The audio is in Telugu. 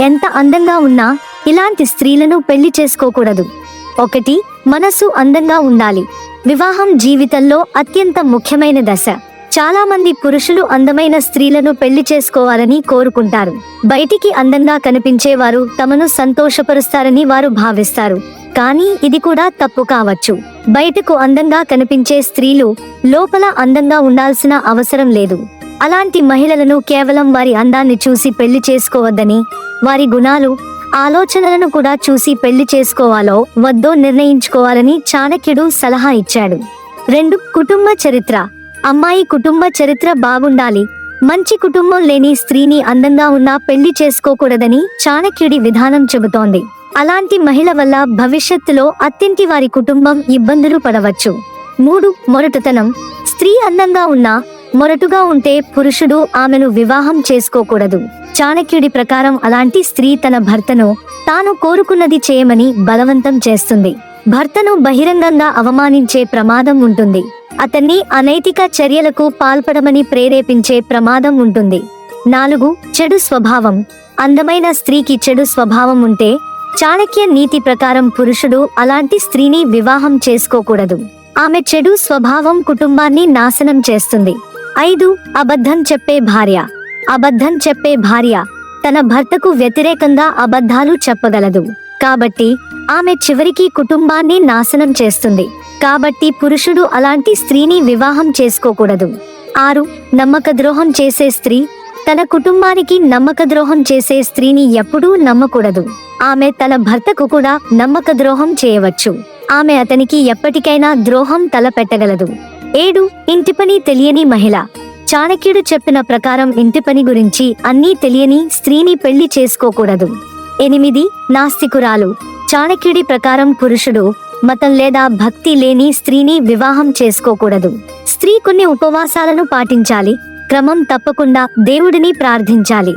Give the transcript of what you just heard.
ఎంత అందంగా ఉన్నా ఇలాంటి స్త్రీలను పెళ్ళి చేసుకోకూడదు. ఒకటి మనసు అందంగా ఉండాలి. వివాహం జీవితంలో అత్యంత ముఖ్యమైన దశ. చాలా మంది పురుషులు అందమైన స్త్రీలను పెళ్ళి చేసుకోవాలని కోరుకుంటారు. బయటికి అందంగా కనిపించేవారు తమను సంతోషపరుస్తారని వారు భావిస్తారు. కానీ ఇది కూడా తప్పు కావచ్చు. బయటకు అందంగా కనిపించే స్త్రీలు లోపల అందంగా ఉండాల్సిన అవసరం లేదు. అలాంటి మహిళలను కేవలం వారి అందాన్ని చూసి పెళ్ళి చేసుకోవద్దని వారి గుణాలు ఆలోచనలను కూడా చూసి పెళ్ళి చేసుకోవాలో వద్దో నిర్ణయించుకోవాలని చాణక్యుడు సలహా ఇచ్చాడు. రెండు కుటుంబ చరిత్ర. అమ్మాయి కుటుంబ చరిత్ర బాగుండాలి. మంచి కుటుంబం లేని స్త్రీని అందంగా ఉన్నా పెళ్ళి చేసుకోకూడదని చాణక్యుడి విధానం చెబుతోంది. అలాంటి మహిళ వల్ల భవిష్యత్తులో అత్తింటి వారి కుటుంబం ఇబ్బందులు పడవచ్చు. మూడు మొరటుతనం. స్త్రీ అందంగా ఉన్నా మొరటుగా ఉంటే పురుషుడు ఆమెను వివాహం చేసుకోకూడదు. చాణక్యుడి ప్రకారం అలాంటి స్త్రీ తన భర్తను తాను కోరుకున్నది చేయమని బలవంతం చేస్తుంది. భర్తను బహిరంగంగా అవమానించే ప్రమాదం ఉంటుంది. అతన్ని అనైతిక చర్యలకు పాల్పడమని ప్రేరేపించే ప్రమాదం ఉంటుంది. నాలుగు చెడు స్వభావం. అందమైన స్త్రీకి చెడు స్వభావం ఉంటే చాణక్య నీతి ప్రకారం పురుషుడు అలాంటి స్త్రీని వివాహం చేసుకోకూడదు. ఆమె చెడు స్వభావం కుటుంబాన్ని నాశనం చేస్తుంది. ఐదు అబద్ధం చెప్పే భార్య. అబద్ధం చెప్పే భార్య తన భర్తకు వ్యతిరేకంగా అబద్ధాలు చెప్పగలదు. కాబట్టి ఆమె చివరికి కుటుంబాన్ని నాశనం చేస్తుంది. కాబట్టి పురుషుడు అలాంటి స్త్రీని వివాహం చేసుకోకూడదు. ఆరు నమ్మక ద్రోహం చేసే స్త్రీ తన కుటుంబానికి నమ్మక ద్రోహం చేసే స్త్రీని ఎప్పుడూ నమ్మకూడదు. ఆమె తన భర్తకు కూడా నమ్మక ద్రోహం చేయవచ్చు. ఆమె అతనికి ఎప్పటికైనా ద్రోహం తలపెట్టగలదు. ఏడు ఇంటి పని తెలియని మహిళ. చాణక్యుడు చెప్పిన ప్రకారం ఇంటి పని గురించి అన్నీ తెలియని స్త్రీని పెళ్ళి చేసుకోకూడదు. ఎనిమిది నాస్తికురాలు. చాణక్యుడి ప్రకారం పురుషుడు మతం లేదా భక్తి లేని స్త్రీని వివాహం చేసుకోకూడదు. స్త్రీ కొన్ని ఉపవాసాలను పాటించాలి. క్రమం తప్పకుండా దేవుడిని ప్రార్థించాలి.